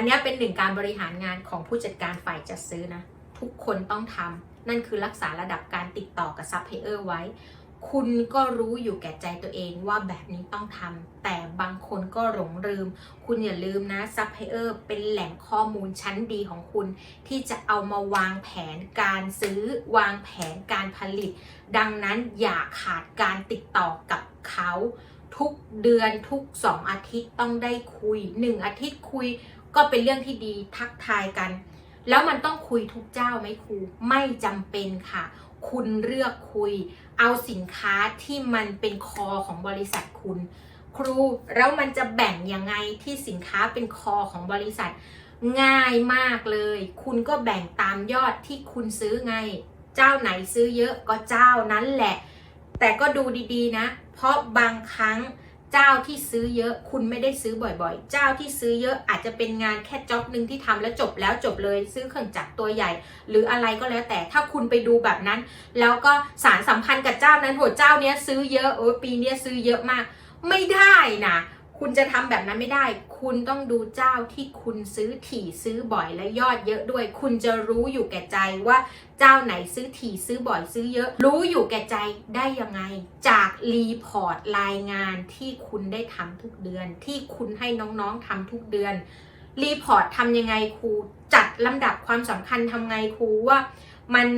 อันนี้เป็นหนึ่งการบริหารงานของผู้จัดการฝ่ายจัดซื้อนะ ทุกคนต้องทำนั่นคือรักษาระดับการติดต่อกับซัพพลายเออร์ไว้ คุณก็รู้อยู่แก่ใจตัวเองว่าแบบนี้ต้องทำแต่บางคนก็หลงลืม คุณอย่าลืมนะซัพพลายเออร์เป็นแหล่งข้อมูลชั้นดีของคุณ ที่จะเอามาวางแผนการซื้อ วางแผนการผลิต ดังนั้นอย่าขาดการติดต่อกับเขา ทุกเดือนทุกสองอาทิตย์ต้องได้คุยหนึ่งอาทิตย์คุย ก็เป็นเรื่องที่ดีทักทายกัน แล้วมันต้องคุยทุกเจ้าไหมครูไม่จำเป็นค่ะ คุณเลือกคุย เอาสินค้าที่มันเป็นคอของบริษัทคุณ ครูแล้วมันจะแบ่งยังไงที่สินค้าเป็นคอของบริษัท ง่ายมากเลย คุณก็แบ่งตามยอดที่คุณซื้อไง เจ้าไหนซื้อเยอะก็เจ้านั้นแหละ แต่ก็ดูดีๆนะ เพราะบางครั้ง เจ้าที่ซื้อเยอะคุณไม่ได้ซื้อบ่อยๆ เจ้าที่ซื้อเยอะอาจจะเป็นงานแค่จ็อบหนึ่งที่ทำแล้วจบแล้วจบเลย ซื้อเครื่องจักรตัวใหญ่ หรืออะไรก็แล้วแต่ถ้าคุณไปดูแบบนั้น แล้วก็สารสัมพันธ์กับเจ้านั้นโหเจ้าเนี้ยซื้อเยอะโอ้ปีเนี้ยซื้อเยอะมาก ไม่ได้นะ คุณจะทำแบบนั้นไม่ได้ คุณต้องดูเจ้าที่คุณซื้อถี่ซื้อบ่อยและยอดเยอะด้วย คุณจะรู้อยู่แก่ใจว่าเจ้าไหนซื้อถี่ซื้อบ่อยซื้อเยอะ รู้อยู่แก่ใจได้ยังไง จากรีพอร์ตรายงานที่คุณได้ทำทุกเดือน ที่คุณให้น้องๆทำทุกเดือนรีพอร์ตทำยังไงครูจัดลำดับความสำคัญทำไงครูว่ามัน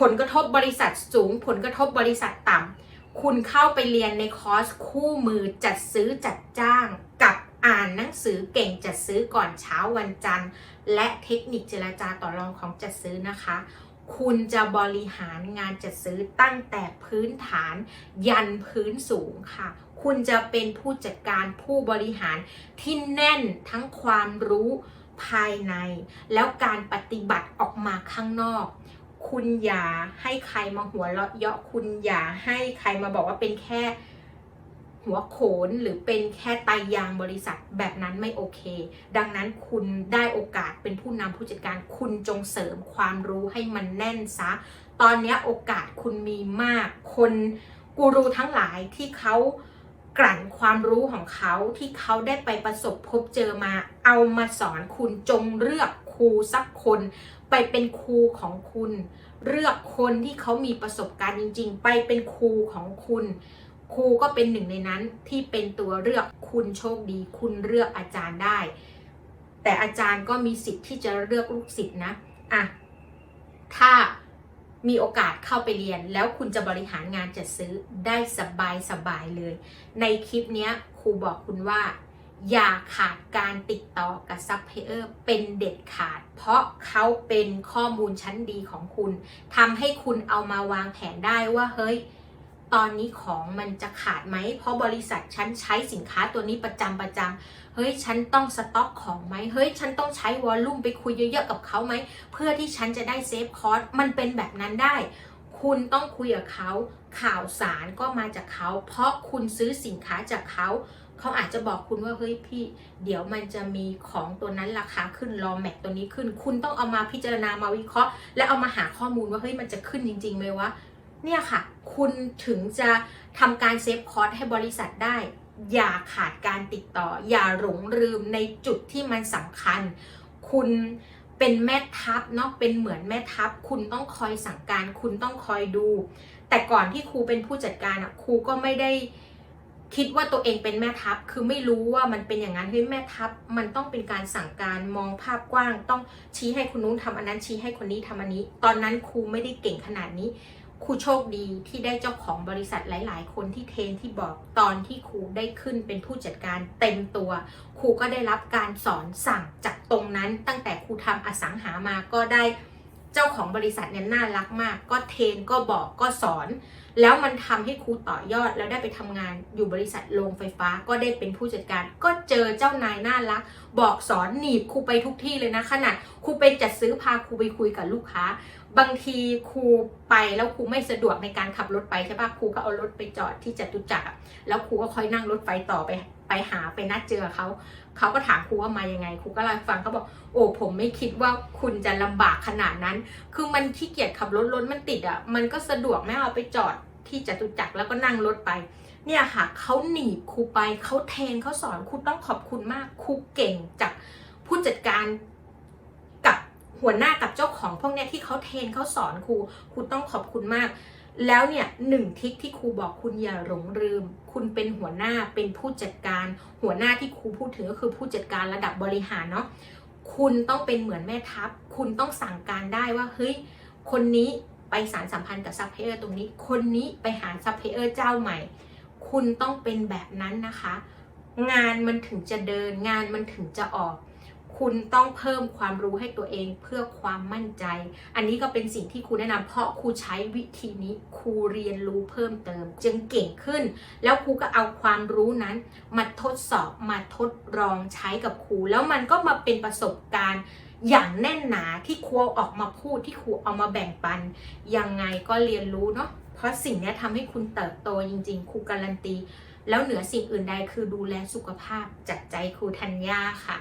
ผลกระทบบริษัทสูง ผลกระทบบริษัทต่ำ คุณเข้าไปเรียนในคอร์สคู่มือจัดซื้อจัดจ้าง กับอ่านหนังสือเก่งจัดซื้อก่อนเช้าวันจันทร์ และเทคนิคเจรจาต่อรองของจัดซื้อนะคะ คุณจะบริหารงานจัดซื้อตั้งแต่พื้นฐานยันพื้นสูงค่ะ คุณจะเป็นผู้จัดการผู้บริหารที่แน่นทั้งความรู้ภายใน แล้วการปฏิบัติออกมาข้างนอก คุณอย่าให้ใครมาหัวเราะเยาะคุณอย่าให้ใครมาบอกว่าเป็นแค่หัวโขนหรือเป็นแค่ไตายางบริษัทแบบนั้นไม่โอเค ดังนั้นคุณได้โอกาสเป็นผู้นำผู้จัดการคุณจงเสริมความรู้ให้มันแน่นซะ ตอนนี้โอกาสคุณมีมาก คนกูรูทั้งหลายที่เขากลั่นความรู้ของเขาที่เขาได้ไปประสบพบเจอมา เอามาสอนคุณจงเลือก ครูสักคน ไปเป็นครูของคุณ เลือกคนที่เขามีประสบการณ์จริง ๆ ไปเป็นครูของคุณ ครูก็เป็นหนึ่งในนั้นที่เป็นตัวเลือกคุณโชคดี คุณเลือกอาจารย์ได้ แต่อาจารย์ก็มีสิทธิ์ที่จะเลือกลูกศิษย์นะอะถ้ามีโอกาสเข้าไปเรียน แล้วคุณจะบริหารงานจัดซื้อได้สบายสบายๆเลย ในคลิปนี้ครูบอกคุณว่า อย่าขาดการติดต่อกับซัพพลายเออร์เป็นเด็ดขาด เพราะเขาเป็นข้อมูลชั้นดีของคุณทำให้คุณเอามาวางแผนได้ว่าเฮ้ย ตอนนี้ของมันจะขาดไหม เพราะบริษัทฉันใช้สินค้าตัวนี้ประจำประจำเฮ้ย ฉันต้องสต็อกของไหมเฮ้ย ฉันต้องใช้วอลลุ่มไปคุยเยอะๆกับเขาไหม เพื่อที่ฉันจะได้เซฟคอสมันเป็นแบบนั้นได้คุณต้องคุยกับเขาข่าวสารก็มาจากเขา เพราะคุณซื้อสินค้าจากเขา เขาอาจจะบอกคุณว่าเฮ้ยพี่ เดี๋ยวมันจะมีของตัวนั้นราคาขึ้นรอแม็กตัวนี้ขึ้น คุณต้องเอามาพิจารณามาวิเคราะห์ และเอามาหาข้อมูลว่าเฮ้ยมันจะขึ้นจริงๆไหมวะเนี่ยค่ะ คุณถึงจะทำการเซฟคอร์สให้บริษัทได้ อย่าขาดการติดต่อ อย่าหลงลืมในจุดที่มันสำคัญ คุณเป็นแม่ทัพเนาะเป็นเหมือนแม่ทัพ คุณต้องคอยสั่งการ คุณต้องคอยดู แต่ก่อนที่ครูเป็นผู้จัดการอะครูก็ไม่ได้ คิดว่าตัวเองเป็นแม่ทัพ คือไม่รู้ว่ามันเป็นอย่างนั้นเฮ้ยแม่ทัพ มันต้องเป็นการสั่งการมองภาพกว้าง ต้องชี้ให้คนนู้นทำอันนั้นชี้ให้คนนี้ทำอันนี้ ตอนนั้นครูไม่ได้เก่งขนาดนี้ครูโชคดีที่ได้เจ้าของบริษัทหลาย ๆ คนที่เทนที่บอกตอนที่ครูได้ขึ้นเป็นผู้จัดการเต็มตัวครูก็ได้รับการสอนสั่งจากตรงนั้น ตั้งแต่ครูทำอสังหามาก็ได้ เจ้าของบริษัทเนี่ยน่ารักมาก ก็เทรนก็บอกก็สอน แล้วมันทำให้ครูต่อยอด แล้วได้ไปทำงานอยู่บริษัทโรงไฟฟ้า ก็ได้เป็นผู้จัดการ ก็เจอเจ้านายน่ารัก บอกสอนหนีบครูไปทุกที่เลยนะขนาดครูไปจัดซื้อพาครูไปคุยกับลูกค้า บางทีครูไปแล้วครูไม่สะดวกในการขับรถไปใช่ปะครูก็เอารถไปจอดที่จตุจักรแล้วครูก็ค่อยนั่งรถไฟต่อไป ไปหาไปนัดเจอเขาเขาก็ถามครูว่ามายังไงครูก็เล่าให้ฟังเขาบอกโอ้ผมไม่คิดว่าคุณจะลำบากขนาดนั้น คือมันขี้เกียจขับรถรถมันติดอะมันก็สะดวกไม่เอาไปจอดที่จตุจักรแล้วก็นั่งรถไป เนี่ยค่ะเขาหนีบครูไปเขาเทนเขาสอนครูต้องขอบคุณมากครูเก่งจากผู้จัดการกับหัวหน้ากับเจ้าของพวกเนี้ยที่เขาเทนเขาสอนครูครูต้องขอบคุณมาก แล้วเนี่ยหนึ่งทิกที่ครูบอกคุณอย่าหลงลืม คุณเป็นหัวหน้าเป็นผู้จัดการ หัวหน้าที่ครูพูดถึงก็คือผู้จัดการระดับบริหารเนาะคุณต้องเป็นเหมือนแม่ทัพ คุณต้องสั่งการได้ว่าเฮ้ยคนนี้ไปสารสัมพันธ์กับซัพพลายเออร์ตรงนี้ คนนี้ไปหาซัพพลายเออร์เจ้าใหม่ คุณต้องเป็นแบบนั้นนะคะ งานมันถึงจะเดินงานมันถึงจะออก คุณต้องเพิ่มความรู้ให้ตัวเองเพื่อความมั่นใจ อันนี้ก็เป็นสิ่งที่ครูแนะนำเพราะครูใช้วิธีนี้ครูเรียนรู้เพิ่มเติม จึงเก่งขึ้น แล้วครูก็เอาความรู้นั้น มาทดสอบมาทดลองใช้กับครู แล้วมันก็มาเป็นประสบการณ์อย่างแน่นหนาที่ครูออกมาพูดที่ครูเอามาแบ่งปัน ยังไงก็เรียนรู้เนาะเพราะสิ่งนี้ทำให้คุณเติบโตจริงๆครูการันตี แล้วเหนือสิ่งอื่นใดคือดูแลสุขภาพจากใจครูธัญญาค่ะ